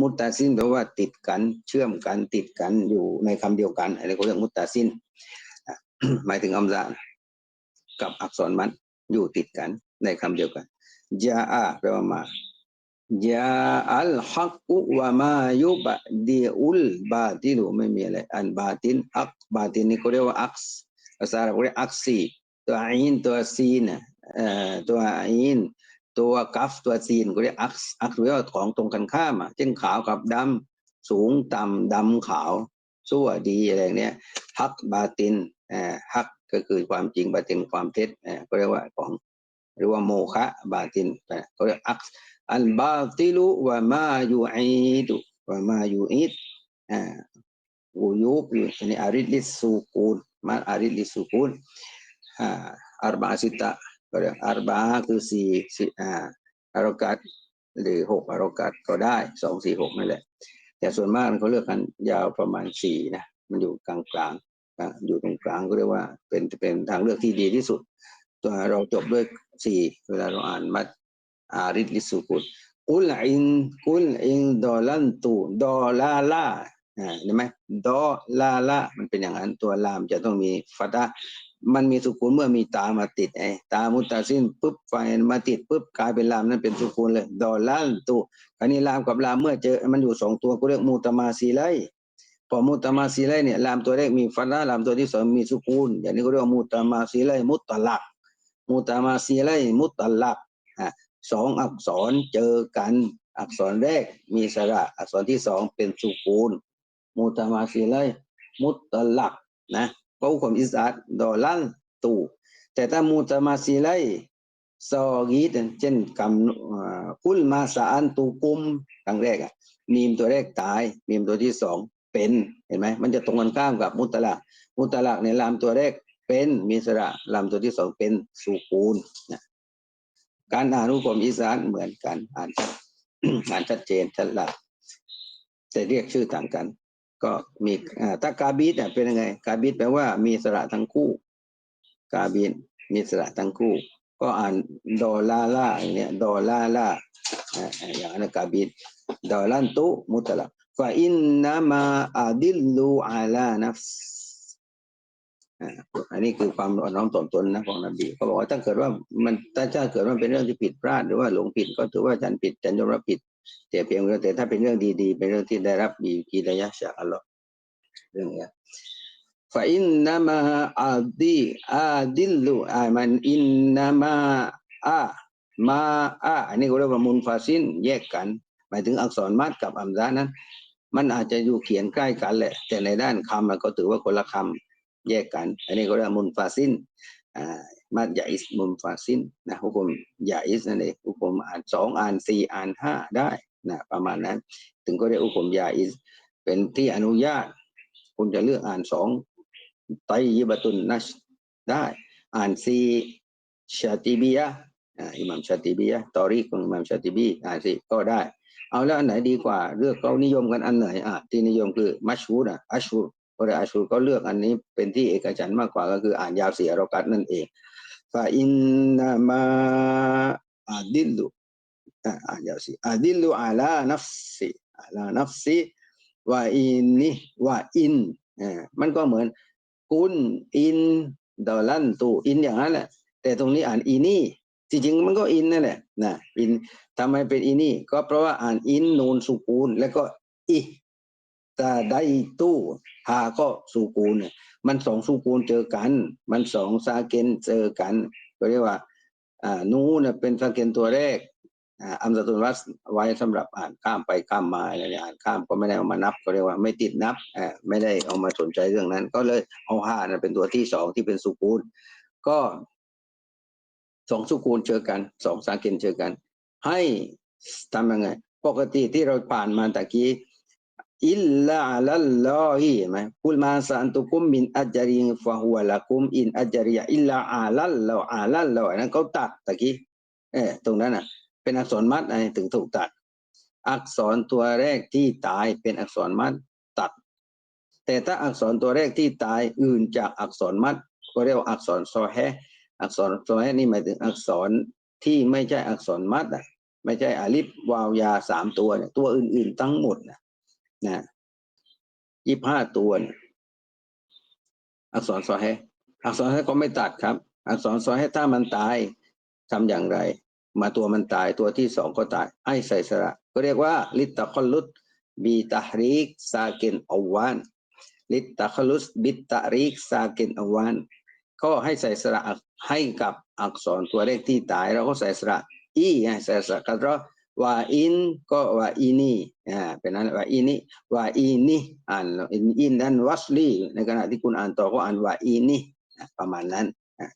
มุตตาซินแปลว่าติดกันเชื่อมกันติดกันอยู่ในคำเดียวกันอะไรเขาเรียกมุตตาซินหมายถึงอัมซากับอักษรมัดอยู่ติดกันในคำเดียวกันยาอาแปลว่ามายาอัลฮักกุวะมายุบะดีอุลบาติลุไม่มีอะไรอันบาตินอักบาตินนี่เขาเรียกว่าอักษภาษาเราเรียกอักซีตัวอินตัวซีนเอ่อตัวอิน ตัวกัฟตัวซีนก็เรียกอักซ์อักเรียกของตรงกันข้ามอะเช่นขาวกับดำ สูงต่ำดำขาวสั่วดีอะไรเนี้ยฮักบาตินอ่าฮักก็คือความจริงบาตินความเท็จอ่าก็เรียกว่าของหรือว่าโมคะบาตินก็เรียกอักซ์อันบาติลุวะมาอยู่อีดุวะมาอยู่อีดอ่ากูยุบอยู่ในอาริลิสุกูลมาอาริลิสุกูลอ่าอาร์บาสิตา ก็เรียกอารบาคือสี่สี่อ่าอารกัดหรือหกอารกัดก็ได้สองสี่หกนั่นแหละ แต่ส่วนมากเขาเลือกกันยาวประมาณสี่นะมันอยู่กลางกลางอยู่ตรงกลางก็เรียกว่าเป็นเป็นทางเลือกที่ดีที่สุด ตัวเราจบด้วยสี่เวลาเราอ่านมัด arid li sukun qul in qul in dolantu ดอลาลาอ่าเห็นไหมดอลาลามันเป็นอย่างนั้นตัวลามจะต้องมีฟัตะ มันมีสุกุลเมื่อมีตามาติดไอ้ตามุตตาซินปุ๊บไฟมาติดปุ๊บกลายเป็นลามนั่นเป็นสุกุลเลยดอลันตุอันนี้ลามกับลามเมื่อเจอมันอยู่สองตัวก็เรียกมูตมาซีไลพอมูตมาซีไลเนี่ยลามตัวแรกมีฟัตะลามตัวที่สองมีสุกุลอย่างนี้ก็เรียกว่ามูตมาซีไลมุตตลัก มูตมาซีไลมุตตลักอ่าสองอักษรเจอกันอักษรแรกมีสระอักษรที่สองเป็นสุกูลมูตมาสีเลมุตตลักนะ เพราะความอิสระดอลันตูแต่ถ้ามูตมาสีเลยซอกีดเช่นคำคุลมาสาอันตูกุมครั้งแรกอะมีมตัวแรกตาย มีมตัวที่สองเป็นเห็นไหมมันจะตรงกันข้ามกับมุตลักมุตลักในลามตัวแรกเป็นมีสระลามตัวที่สองเป็นสุกูลนะการอ่านรูปผมอีสานเหมือนกันอ่านอ่านชัดเจนชัดหลักแต่เรียกชื่อต่างกัน ก็มีถ้ากาบีดเป็นยังไง กาบีดแปลว่ามีสระทั้งคู่ กาบีดมีสระทั้งคู่ ก็อ่านดอลาลาอย่างเนี้ยดอลาล่าอย่างนั้นกาบีดดอลันตุมุตละฟาอินนามาอาดิลลูอาลานัฟอันนี้คือความอ่อนน้อมถ่อมตนนะของนบีเขาบอกว่าถ้าเกิดว่ามันถ้าถ้าเกิดว่าเป็นเรื่องที่ผิดพลาดหรือว่าหลงผิดก็ถือว่าฉันผิดฉันยอมรับผิด แต่เพียงแต่ถ้าเป็นเรื่องดีๆ เป็นเรื่องที่ได้รับบีกีดายะจากอัลลอฮ์เรื่องนี้ฟาอินนามาอาดีอาดิลลูอามันอินนามาอามาอาอันนี้เขาเรียกว่ามุนฟาซินแยกกัน หมายถึงอักษรมัดกับอัมซานั้น มันอาจจะอยู่เขียนใกล้กันแหละ แต่ในด้านคำมันก็ถือว่าคนละคำแยกกัน อันนี้ก็เรียกมุนฟาซินอ่า มัดยาอิสมุนฟาซินนะหุกมยาอิสนั่นเองหุกมอ่านสองอ่านสี่อ่านห้าได้นะประมาณนั้น ถึงก็เรียกหุกมยาอิส เป็นที่อนุญาต คุณจะเลือกอ่านสองไตยิบตุนนัชได้ อ่านสี่ชาติบียะอิหมัมชาติบียะตอรีของอิหมัมชาติบีอ่านสี่ก็ได้ เอาแล้วอันไหนดีกว่าเลือกเขานิยมกันอันไหนอะที่นิยมคือมัชฮูดอะอัชฮูดพระอาชูก็เลือกอันนี้เป็นที่เอกฉันมากกว่าก็คืออ่านยาวเสียรกัดนั่นเอง ฟาอินนามาอาดิลลุอ่านยาวสีอาดิลลุอาลานัฟซีอาลานัฟซีว่าอินนี่ว่าอินอ่ามันก็เหมือนกุนอินดอลันตูอินอย่างนั้นแหละ แต่ตรงนี้อ่านอินี่ จริงมันก็อินนั่นแหละนะอินทำไมเป็นอินี่ ก็เพราะว่าอ่านอินนูนสุกูล แล้วก็อี ไดตู้ฮาก็สูกูลเนี่ยมันสองสูกูลเจอกัน มันสองซาเกนเจอกันก็เรียกว่าอ่านูเนี่ยเป็นซาเกนตัวแรกอ่าอัมซาตุลวัสไว้สำหรับอ่านข้ามไปข้ามมาอะไรเนี่ยอ่านข้ามก็ไม่ได้เอามานับก็เรียกว่าไม่ติดนับอ่าไม่ได้เอามาสนใจเรื่องนั้น ก็เลยเอาห้าเนี่ยเป็นตัวที่สองที่เป็นสุกูล ก็สองสุกูลเจอกันสองซาเกนเจอกัน ให้ทำยังไง ปกติที่เราผ่านมาตะกี้ อิลลาอัลลอฮิไหมคุลมาสันตุคุมมินอัจจริงฟะฮุวละคุมอินอัจจริยอิลลาอัลลออัลลอนั้นเขาตัดตะกี้เออตรงนั้นอะ เป็นอักษรมัดไอ้ถึงถูกตัด อักษรตัวแรกที่ตายเป็นอักษรมัดตัด แต่ถ้าอักษรตัวแรกที่ตายอื่นจากอักษรมัดก็เรียกว่าอักษรซอแฮอักษรซอแฮนี่หมายถึงอักษรที่ไม่ใช่อักษรมัดอะ ไม่ใช่อาลิฟวาวยาสามตัวเนี่ยตัวอื่น ๆ ทั้งหมดนะ นะยี่ห้าตัวเนี่ยอักษรซอแฮอักษรซอแฮก็ไม่ตัดครับ อักษรซอแฮถ้ามันตายทำอย่างไร มาตัวมันตายตัวที่สองก็ตายให้ใส่สระ ก็เรียกว่า ลิตตะคอลุดบีตาริกซาเกนอวานลิตตะคอลุสบิตาริกซาเกนอวานก็ให้ใส่สระให้กับอักษรตัวเลขที่ตาย เราก็ใส่สระอีให้ใส่สระกันเพระ ว่าอินก็ว่าอินี่อ่าเป็นนั้นว่าอินี่ว่าอินี่อ่านอินอินนั้นวัสลีในขณะที่คุณอ่านต่อก็อ่านว่าอินี่ประมาณนั้น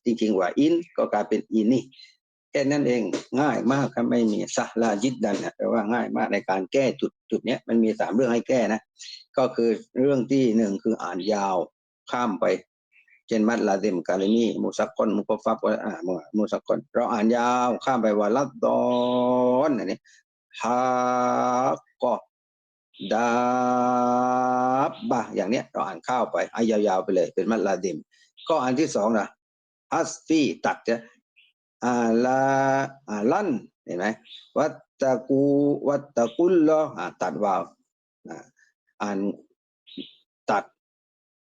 จริงๆว่าอินก็กลายเป็นอินี่แค่นั้นเองง่ายมากครับไม่มีซาลาจิดดันนะแปลว่าง่ายมากในการแก้จุดจุดเนี้ยมันมีสามเรื่องให้แก้นะ ก็คือเรื่องที่หนึ่งคืออ่านยาวข้ามไป เช่นมัดลาเดมกาเลมีมุสักกอนมุกฟับอ่ามุสักกอนเราอ่านยาวข้ามไปว่าลัดดอนอันนี้ฮากอดาบบะอย่างเนี้ยเราอ่านข้าวไปอายาวๆไปเลย เป็นมัดลาเดมก็อันที่สองนะฮัสฟีตัดจะอาลาอาลันเห็นไหมวัตตะกูวัตตะกุลลอตัดวาวอ่านตัด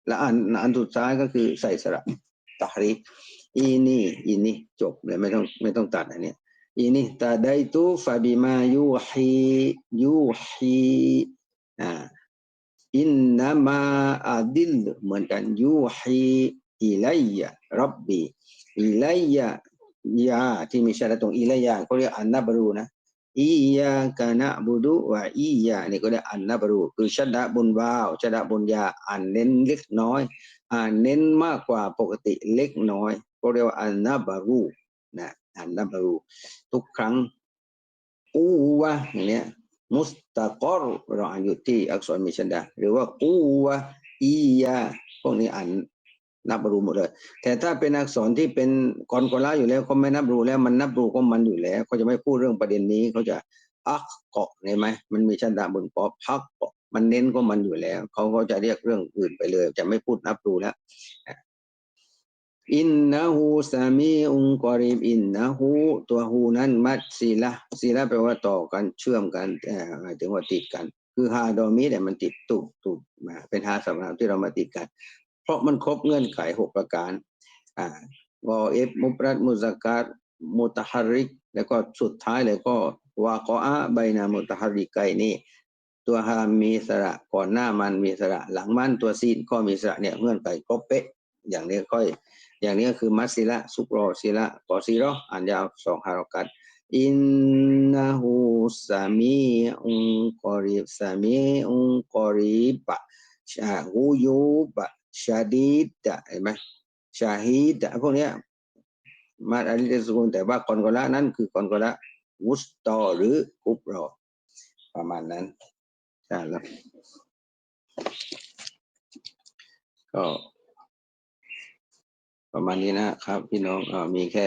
และอันอันสุดท้ายก็คือใส่สระตาริกอีนี่อีนี่จบเลยไม่ต้องไม่ต้องตัดอันนี้อีนี่ตาไดตูฟาบิมายูฮียูฮีอ่าอินนามาอาดิลเหมือนกันยูฮีอิไลยะรับบีอิไลยะยาที่มีชาดตรงอิไลยะเขาเรียกอันนับรูนะ อียากานะบุดุวะอียานี่ก็เรียกอันนับรูคือชัดดะบนวาวชัดดะบนยาอ่านเน้นเล็กน้อย อ่านเน้นมากกว่าปกติเล็กน้อย ก็เรียกว่าอันนับรูนะอันนับรูทุกครั้งอูวะอย่างเนี้ยมุสตะกอรเราอ่านอยู่ที่อักษรมิชันดาหรือว่าอูวะอียาพวกนี้อ่าน นับรูหมดเลย แต่ถ้าเป็นอักษรที่เป็นกอนกอละอยู่แล้วเขาไม่นับรูแล้วมันนับรูก็มันอยู่แล้วเขาจะไม่พูดเรื่องประเด็นนี้เขาจะอักเกาะเห็นไหมมันมีชันดาบนปอพักเกาะมันเน้นก็มันอยู่แล้วเขาก็จะเรียกเรื่องอื่นไปเลย จะไม่พูดนับรูแล้วอินนะฮูสามีอุงกอรีบอินนะฮูตัวฮูนั้นมัดศีละศีละแปลว่าต่อกันเชื่อมกันหมายถึงว่าติดกัน คือฮาดอมีเนี่ยมันติดตุกตุกมาเป็นฮาสำหรับที่เรามาติดกัน เพราะมันครบเงื่อนไขหกประการอ่าวอเอฟมุปรัดมุซัการมุตฮาริก แล้วก็สุดท้ายเลยก็วากออาใบนามุตฮาริกไกนี่ตัวฮามีสระก่อนหน้ามันมีสระหลังมันตัวซีนก็มีสระเนี่ยเงื่อนไขครบเป๊ะ อย่างนี้ค่อย อย่างนี้ก็คือมัสซิละซุกรอซิละกอซีรออ่านยาวสองฮารักัดอินนะฮูสามีอุงกอรีบสามีอุงกอรีบะชาฮูยูบะ ชาดีดะเห็นไหมชาฮีดะพวกเนี้ยมาอันนี้สกุลแต่ว่ากอนกอละนั้นคือกอนกอละวุสตอหรือกุบรอ ประมาณนั้นใช่แล้วก็ประมาณนี้นะครับ พี่น้องอมีแค่